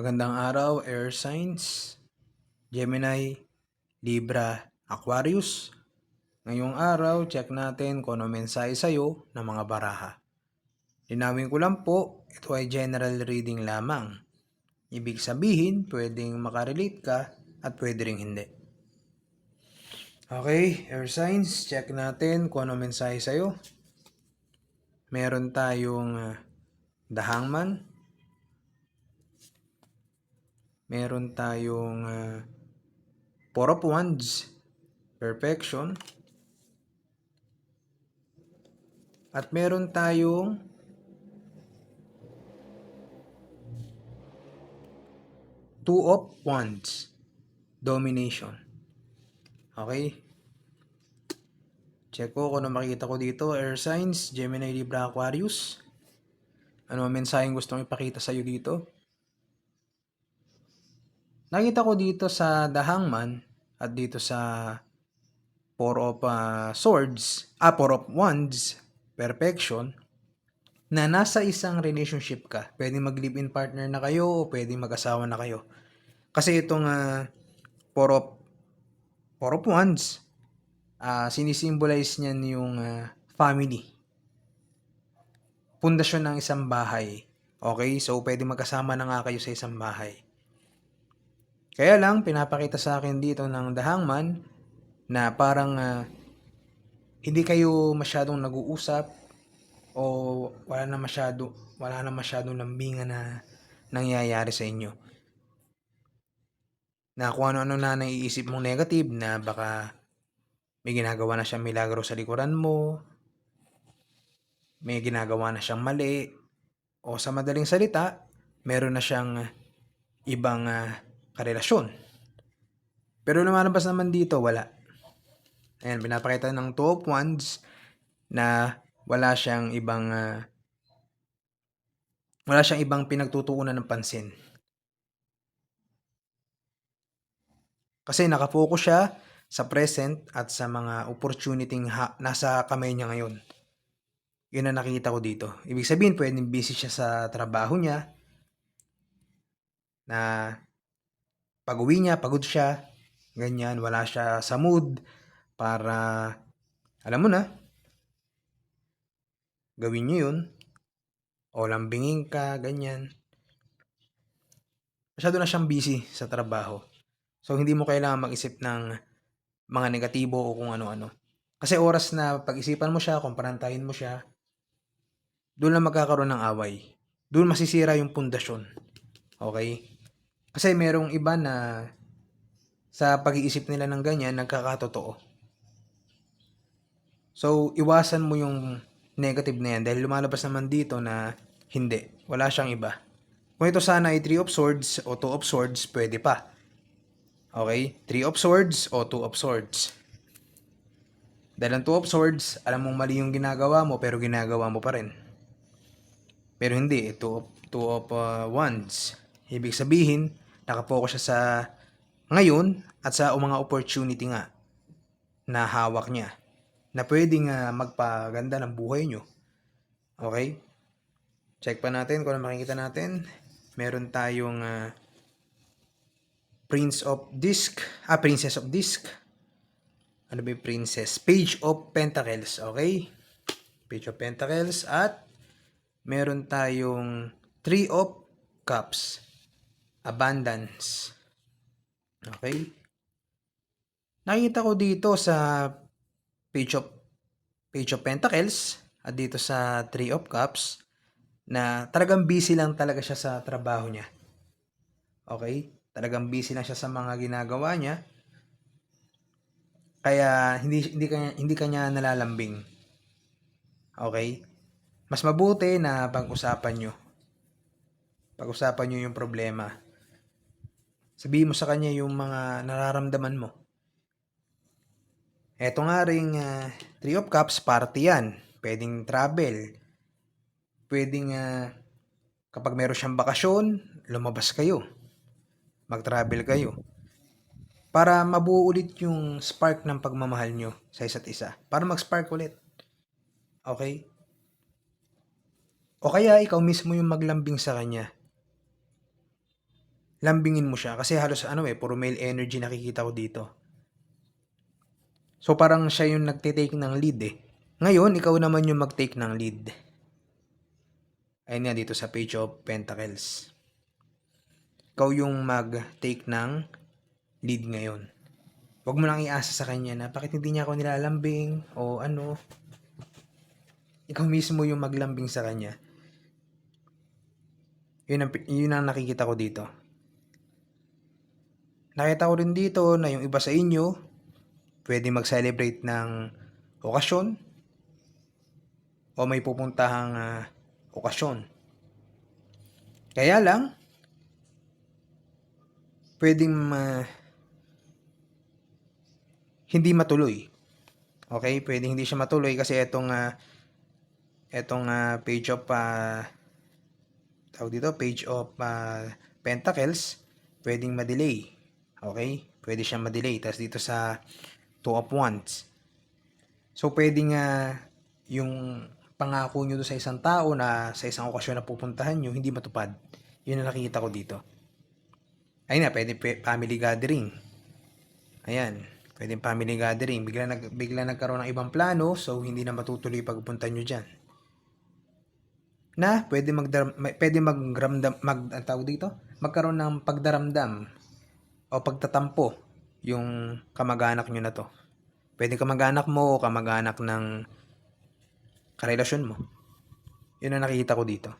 Magandang araw, air signs, Gemini, Libra, Aquarius. Ngayong araw, check natin kung ano mensahe sa'yo ng mga baraha. Linawin ko lang po, ito ay general reading lamang. Ibig sabihin, pwedeng makarelate ka at pwede ring hindi. Okay, air signs, check natin kung ano mensahe sa'yo. Meron tayong uh, The Hangman, meron tayong uh, Four of Wands, Perfection, at meron tayong Two of Wands, Domination. Okay? Check ko kung ano makikita ko dito. Air signs, Gemini, Libra, Aquarius. Ano ang mensaheng gustong ipakita sa'yo dito? Nakita ko dito sa The Hangman at dito sa Four of uh, Swords, ah, Four of Wands, Perfection, na nasa isang relationship ka. Pwedeng mag-live-in partner na kayo o pwedeng mag-asawa na kayo. Kasi itong uh, Four of, Four of Wands, uh, sinisimbolize niyan yung uh, family. Pundasyon ng isang bahay. Okay? So, pwede magkasama na nga kayo sa isang bahay. Kaya lang, pinapakita sa akin dito ng The Hangman na parang uh, hindi kayo masyadong nag-uusap o wala na masyado wala na masyadong lambingan na nangyayari sa inyo. Na kung ano-ano na naiisip mong negative na baka may ginagawa na siyang milagro sa likuran mo, may ginagawa na siyang mali, o sa madaling salita, meron na siyang ibang uh, karelasyon. Pero lumalabas naman dito, wala. Ayan, pinapakita ng two of wands na wala siyang ibang uh, wala siyang ibang pinagtutuunan ng pansin. Kasi nakafocus siya sa present at sa mga opportunity ha- nasa kamay niya ngayon. Yun ang nakita ko dito. Ibig sabihin, pwedeng busy siya sa trabaho niya na pag uwi niya, pagod siya, ganyan, wala siya sa mood para, alam mo na, gawin niyo yun, o lambingin ka, ganyan. Masyado na siyang busy sa trabaho. So, hindi mo kailangan mag-isip ng mga negatibo o kung ano-ano. Kasi oras na pag-isipan mo siya, kumparantahin mo siya, doon lang magkakaroon ng away. Doon masisira yung pundasyon. Okay? Kasi merong iba na sa pag-iisip nila ng ganyan, nagkakatotoo. So, iwasan mo yung negative na yan dahil lumalabas naman dito na hindi. Wala siyang iba. Kung ito sana ay 3 of swords o 2 of swords, pwede pa. Okay? 3 of swords o 2 of swords. Dahil ang 2 of swords, alam mong mali yung ginagawa mo pero ginagawa mo pa rin. Pero hindi, ito two of uh, wands. Ibig sabihin, nakapokus siya sa ngayon at sa mga opportunity nga na hawak niya na pwedeng uh, magpaganda ng buhay nyo. Okay? Check pa natin kung ano makikita natin. Meron tayong uh, Prince of Disc. Ah, Princess of Disc. Ano ba yung Princess? Page of Pentacles. Okay? Page of Pentacles. At meron tayong Three of Cups. Abundance. Okay? Nakita ko dito sa Page of, Page of Pentacles at dito sa Three of Cups na talagang busy lang talaga siya sa trabaho niya. Okay? Talagang busy lang siya sa mga ginagawa niya. Kaya hindi hindi kanya hindi kanya nalalambing. Okay? Mas mabuti na pag-usapan nyo. Pag-usapan nyo yung problema. Sabihin mo sa kanya yung mga nararamdaman mo. Eto nga ring uh, Three of Cups, party yan. Pwedeng travel. Pwedeng uh, kapag meron siyang bakasyon, lumabas kayo. Mag-travel kayo. Para mabuo ulit yung spark ng pagmamahal nyo sa isa't isa. Para mag-spark ulit. Okay? O kaya ikaw mismo yung maglambing sa kanya. Lambingin mo siya. Kasi halos ano eh, puro male energy nakikita ko dito. So parang siya yung nagtitake ng lead eh. Ngayon, ikaw naman yung mag-take ng lead. Ayun nga dito sa page of Pentacles. Ikaw yung mag-take ng lead ngayon. Huwag mo lang iasa sa kanya na bakit hindi niya ako nilalambing o ano. Ikaw mismo yung maglambing sa kanya. Yun ang, yun ang nakikita ko dito. Nakita ko rin dito na yung iba sa inyo, pwede mag-celebrate ng okasyon o may pupuntahang ah, okasyon. Kaya lang, pwedeng ma- hindi matuloy. Okay? Pwedeng hindi siya matuloy kasi etong ah, etong ah, page of ah, tawag dito, page of ah, pentacles, pwedeng ma-delay. Okay? Pwede siyang ma-delay. Tapos dito sa two of wands. So, pwedeng nga yung pangako nyo sa isang tao na sa isang okasyon na pupuntahan nyo, hindi matupad. Yun ang nakikita ko dito. Ayun na, pwede family gathering. Ayan, pwede family gathering. Bigla, nag, bigla nagkaroon ng ibang plano, so hindi na matutuloy pagpunta nyo dyan. Na, pwede magdar pwede magramdam, mag, ang tawag dito? Magkaroon ng pagdaramdam o pagtatampo yung kamag-anak nyo na to. Pwede kamag-anak mo o kamag-anak ng karelasyon mo. Yun ang nakikita ko dito.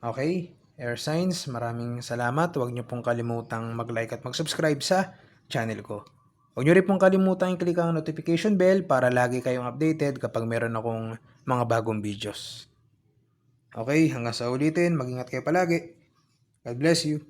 Okay, air signs, maraming salamat. Huwag niyo pong kalimutang mag-like at mag-subscribe sa channel ko. Huwag niyo rin pong kalimutang i-click ang notification bell para lagi kayong updated kapag meron akong mga bagong videos. Okay, hanggang sa ulitin, mag-ingat kayo palagi. God bless you.